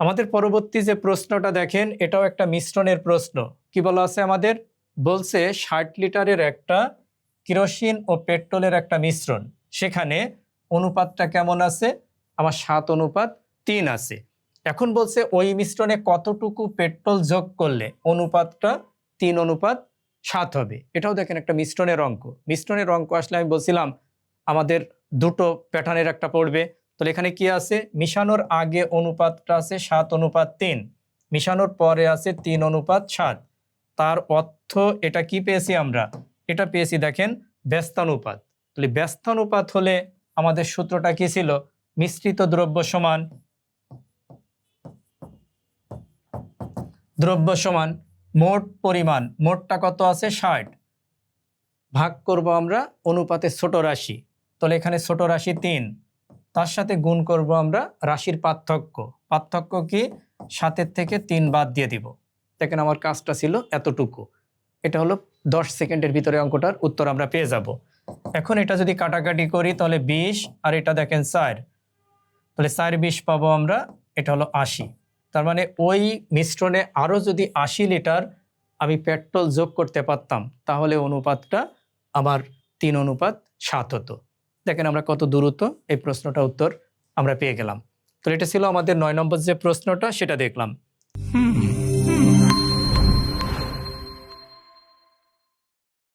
আমাদের পরবর্তী যে প্রশ্নটা দেখেন, এটাও একটা মিশ্রণের প্রশ্ন। কি বলা আছে আমাদের? বলছে ষাট লিটারের একটা কিরোসিন ও পেট্রোলের একটা মিশ্রণ। সেখানে অনুপাতটা কেমন আছে? আমার সাত অনুপাত তিন আছে। এখন বলছে ওই মিশ্রণে কতটুকু পেট্রোল যোগ করলে অনুপাতটা তিন অনুপাত সাত হবে? এটাও দেখেন একটা মিশ্রণের অঙ্ক। মিশ্রণের অঙ্ক আসলে আমি বলছিলাম, আমাদের দুটো প্যাটার্নের একটা পড়বে। তাহলে এখানে কি আছে? মিশানোর আগে অনুপাতটা আছে সাত অনুপাত তিন। মিশানোর পরে আছে তিন অনুপাত সাত। তার অর্থ এটা কি পেয়েছি আমরা? এটা পেয়েছি দেখেন ব্যস্তানুপাত। তাহলে ব্যস্তানুপাত হলে আমাদের সূত্রটা কি ছিল? মিশ্রিত দ্রব্য সমান দ্রব্য সমান মোট পরিমাণ। মোটটা কত আছে? ষাট। ভাগ করব আমরা অনুপাতে ছোট রাশি। তাহলে এখানে ছোট রাশি তিন। তার সাথে গুণ করব আমরা রাশির পার্থক্য। পার্থক্য কি? সাতের থেকে তিন বাদ দিয়ে দিব। দেখেন আমার কাজটা ছিল এতটুকু। এটা হলো দশ সেকেন্ডের ভিতরে অঙ্কটার উত্তর আমরা পেয়ে যাব। এখন এটা যদি কাটাকাটি করি তাহলে বিশ, আর এটা দেখেন চার। তাহলে চার বিশ পাবো আমরা, এটা হলো আশি। তার মানে ওই মিশ্রণে আরও যদি আশি লিটার আমি পেট্রোল যোগ করতে পারতাম, তাহলে অনুপাতটা আমার তিন অনুপাত সাত হতো। দেখেন আমরা কত দূরত্ব, এই প্রশ্নটা উত্তর আমরা পেয়ে গেলাম তো এটা ছিল আমাদের নয় নম্বর যে প্রশ্নটা, সেটা দেখলাম.